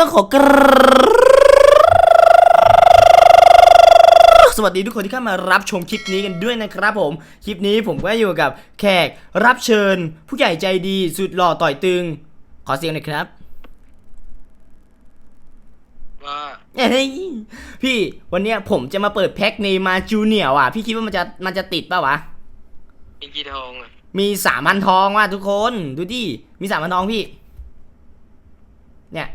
ต้องขอกสวัสดีทุกคนที่เข้ามารับชมคลิปนี้กันด้วยนะครับผม คลิปนี้ผมก็อยู่กับแขกรับเชิญ ผู้ใหญ่ใจดีสุดหล่อต่อยตึง ขอเสียงหน่อยครับ ว่าเอ้ยพี่วันเนี้ยผมจะมาเปิดแพ็คเนมาจูเนียว่ะ พี่คิดว่ามันจะมันจะติดป่าวะ มีกี่ทองอะมีสามพันทองว่ะทุกคน ดูดิ มีสามพันทองพี่ เนี่ย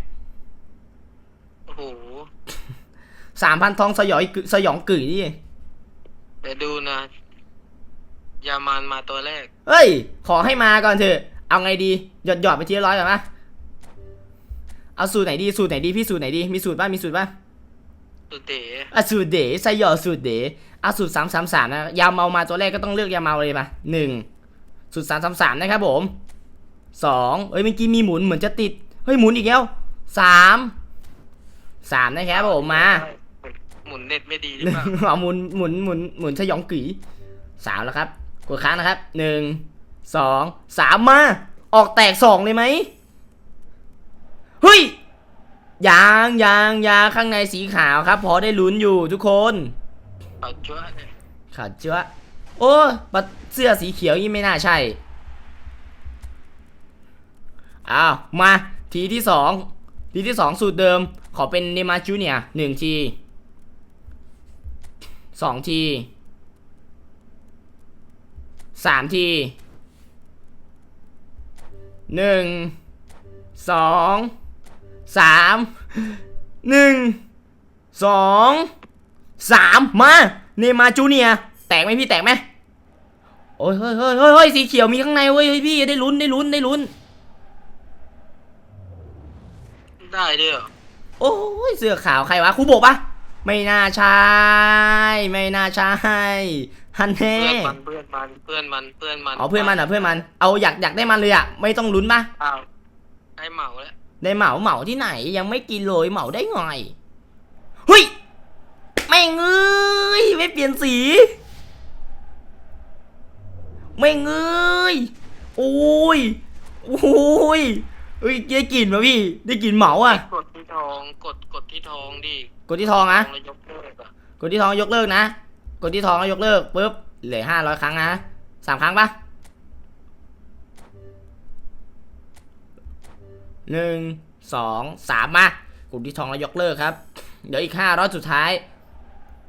โอ้โห สามพันทองสยอยกึสยองกึ๋ยดิเดี๋ยวดูนะยามานมาตัวแรก เฮ้ย ขอให้มาก่อนเถอะ เอาไงดี หยอดหยอดไปทีละร้อยก่อนปะเอาสูตรไหนดี สูตรไหนดีพี่สูตรไหนดี มีสูตรป่ะมีสูตรป่ะตุเต๋อะสูตรเด๋ใส่หยอดสูตรเด๋เอาสูตรสามสามสามนะ ยาเมามาตัวแรกก็ต้องเลือกยาเมาเลยป่ะหนึ่งสูตรสามสามสามนะครับผมสองเอ้ยเมื่อกี้มีหมุนเหมือนจะติด เฮ้ยหมุนอีกแล้วสามสามนะครับผมมา หมุนเน็ตไม่ดีหรือเปล่าเอาหมุนหมุนหมุนหมุนสยองกึ๋ยสามแล้วครับกดค้างนะครับหนึ่งสองสามมา ออกแตกสองเลยไหมเฮ้ยยางยางยางข้างในสีขาวครับ พอได้ลุ้นอยู่ทุกคนเอาจ้วเนี่ยขาดเจ้าโอ้บัดเสื้อสีเขียวนี่ไม่น่าใช่อ้าวมาทีที่สองทีที่สองสูตรเดิม ขอเป็นเนมาจูเนียหนึ่งที สองทีสามทีหนึ่งสองสามหนึ่งสองสามมาเนมาจูเนียแตกไหมพี่แตกไหมโอ้ยเฮ้ยเฮ้ยเฮ้ยเฮ้ยสีเขียวมีข้างในเว้ยเฮ้ยพี่ได้ลุ้นได้ลุ้นได้ลุ้น ได้ด้วยเหรอโอ้ยเสื้อขาวใครวะครูโบกปะ ไม่น่าใช่ ไม่น่าใช่ฮันเน่เพื่อนมันเพื่อนมันเพื่อนมันเพื่อนมันเอาเพื่อนมันอะเพื่อนมัน เอาอยากอยากได้มันเลยอะไม่ต้องลุ้นปะอ้าวให้เหมาแล้วได้เหมาเหมาที่ไหนยังไม่กินเลยเหมาได้ไงเฮ้ยไม่งเอ้ยไม่เปลี่ยนสี ไม่งเอ้ยโอ้ยโอ้ย เฮ้ยได้กลิ่นป่ะพี่ ได้กลิ่นเหมาอะ กดที่ทอง กดกดที่ทองดิกดที่ทองนะแล้วยกเลิกอะกดที่ทองยกเลิกนะ กดที่ทองแล้วยกเลิกปุ๊บ เหลือห้าร้อยครั้งนะสามครั้งปะหนึ่งสองสามมากดที่ทองแล้วยกเลิกครับ เดี๋ยวอีกห้าร้อยสุดท้าย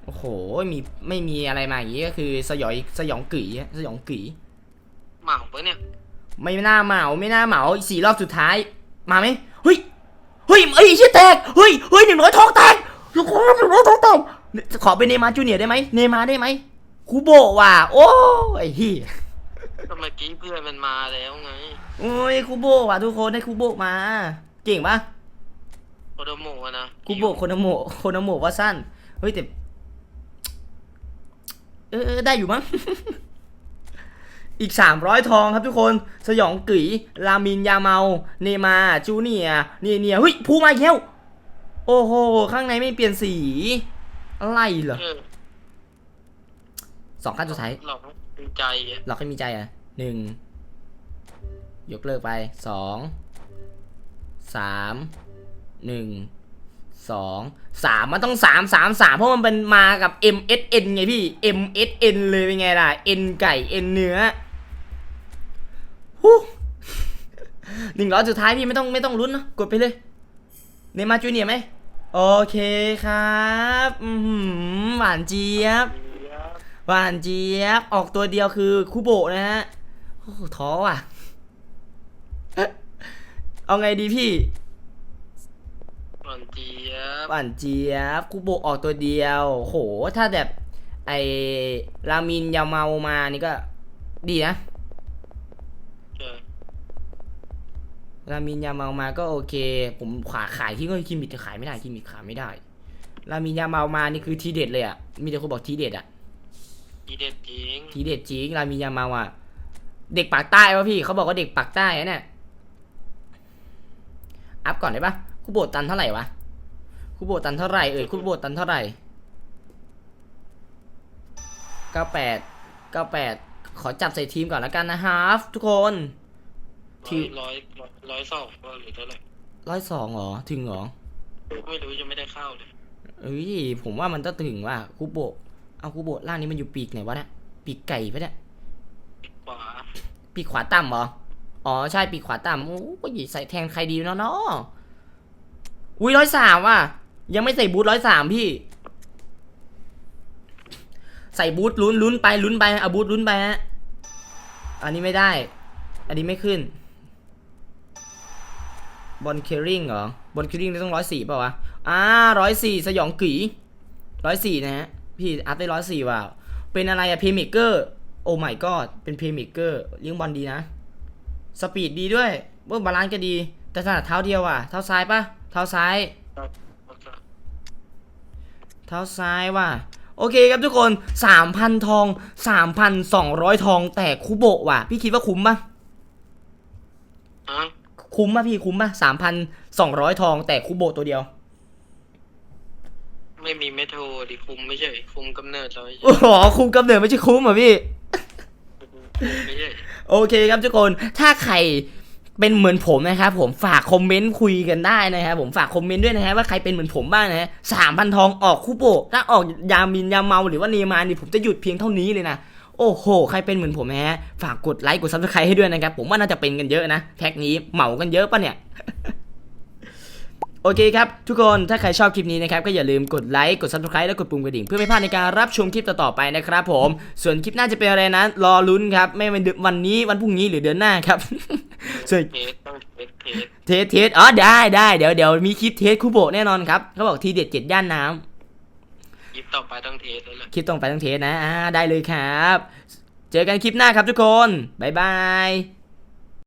โอ้โห มีไม่มีอะไรมาอย่างงี้ก็คือสยอยสยองกึ๋ยอะสยองกึ๋ยเหมาปะเนี่ย ไม่น่าเหมาไม่น่าเหมาอีกสี่รอบสุดท้าย มาไหมเฮ้ยเฮ้ยเอ้ยเชี่ยแตกเฮ้ยเฮ้ยหนึ่งร้อยทองแตกทุกคนหนึ่งร้อยทองแตกขอเป็นเนย์มาร์จูเนียร์ได้ไหมเนย์มาร์ได้ไหมคูโบะว่ะโอ้ยเฮียก็เมื่อกี้เพื่อนมันมาแล้วไงโอ้ยคูโบะว่ะทุกคนได้คูโบะมา เก่งปะโคโดโมะนะคูโบะโคนาโมะโคนาโมะว่าสั้นเฮ้ยแต่เออเออได้อยู่มั้ง อีก 300 ทองครับทุกคน สยองกึ๋ยรามินยาเมา เนมา จูเนียร์เนียเนียเฮ้ยพูมาอีกแล้วโอ้โห ข้างในไม่เปลี่ยนสี อะไรเหรอเออสองขั้นสุดท้ายหลอกดีใจอะหลอกให้มีใจอะหนึ่งยกเลิกไปสองสามหนึ่งสองสามมันต้องสามสามสามเพราะมันเป็นมากับ MSN ไงพี่ MSN เลยเป็นไงล่ะ N ไก่ N เนื้อฮู้ หนึ่งร้อยสุดท้ายพี่ไม่ต้องไม่ต้องลุ้นนะกดไปเลยเนมาจูเนียร์ไหมโอเคครับอือหือหวานเจี๊ยบหวานเจี๊ยบออกตัวเดียวคือคูโบะนะฮะโอ้โหท้อว่ะเอาไงดีพี่หวานเจี๊ยบหวานเจี๊ยบคูโบะออกตัวเดียว โหถ้าแบบไอรามินยาเมามานี่ก็ดีนะ เออ รามินยาเมามาก็โอเค ผมขายขายที่ก็คิมิดขายไม่ได้คิมิดขายไม่ได้รามินยาเมามานี่คือทีเด็ดเลยอะมีแต่คนบอกทีเด็ดอะดีเด็ดจริงทีเด็ดจริงรามินยาเมาอะเด็กปากใต้วะพี่เขาบอกว่าเด็กปากใต้อะเนี่ยอัพก่อนได้ปะคูโบตันเท่าไหร่วะคูโบตันเท่าไหร่เอ่ยคูโบตันเท่าไหร่เก้าแปดเก้าแปดขอจับใส่ทีมก่อนแล้วกันนะฮาฟทุกคน ที่ร้อยร้อยร้อยสองก็หรือเท่าไหร่ร้อยสองเหรอ ถึงเหรอ ไม่รู้จะไม่ได้เข้าเลยเอ้ยผมว่ามันต้องถึงว่าคุโบะเอาคุโบะล่างนี้มันอยู่ปีกไหนวะเนี่ยปีกไก่ปะเนี่ยขวาปีกขวาต่ำเหรออ๋อใช่ปีกขวาต่ำโอ้ยใส่แทนใครดีเนาะเนาะอุ้ยร้อยสามว่ะยังไม่ใส่บูทร้อยสามพี่ ใส่บูทลุ้นลุ้นไปลุ้นไปเอาบูทลุ้นไปฮะอันนี้ไม่ได้ อันนี้ไม่ขึ้น บอลเคอริงเหรอบอลเคอริงต้องร้อยสี่ป่าวะอ่าร้อยสี่สยองกีร้อยสี่นะฮะพี่อัพได้ร้อยสี่ว่ะเป็นอะไรอะเพย์เมเกอร์โอ้ my god เป็นเพย์เมเกอร์เลี้ยงบอลดีนะ สปีดดีด้วยเบอร์บาลานซ์ก็ดี แต่ถนัดเท้าเดียวอะ เท้าซ้ายปะเท้าซ้าย เท้าซ้ายว่ะ โอเคครับทุกคน 3,000 ทอง 3,200 ทองแต่คุโบะว่ะ พี่คิดว่าคุ้มปะ คุ้มปะพี่คุ้มปะ3,200ทองแต่คุโบะตัวเดียว ไม่มีเมโทรดิคุมไม่ใช่คุมกำเนิดเราไม่ใช่โอ้โหคุ้มกำเนิดไม่ใช่คุ้มเหรอพี่ ไม่ใช่ โอเคครับทุกคน ถ้าใครเป็นเหมือนผมนะครับผมฝากคอมเมนต์คุยกันได้นะครับผมฝากคอมเมนต์ด้วยนะฮะว่าใครเป็นเหมือนผมบ้างนะฮะสามพันทองออกคู่โบะถ้าออกยามินยาเมาหรือว่าเนย์มาร์นี่ผมจะหยุดเพียงเท่านี้เลยนะ โอ้โห ใครเป็นเหมือนผมนะฮะ ฝากกดไลค์กดซับสไครต์ให้ด้วยนะครับ ผมว่าน่าจะเป็นกันเยอะนะแท็กนี้เหมากันเยอะปะเนี่ย โอเคครับ ทุกคน ถ้าใครชอบคลิปนี้นะครับ ก็อย่าลืมกดไลค์ กด subscribe และกดปุ่มกระดิ่ง เพื่อไม่พลาดในการรับชมคลิปต่อๆไปนะครับผม ส่วนคลิปหน้าจะเป็นอะไรนั้น รอลุ้นครับ ไม่เป็นวันนี้วันพรุ่งนี้หรือเดือนหน้าครับส่วน เทสต้องเทสเทสเทสเทสอ๋อได้ได้เดี๋ยวเดี๋ยวมีคลิปเทสคูโบะแน่นอนครับเขาบอกทีเด็ดเจ็ดย่านน้ำ ยิปต่อไปต้องเทสแล้วแหละคลิปต้องไปต้องเทสนะอ่าได้เลยครับ เจอกันคลิปหน้าครับทุกคน บ๊ายบาย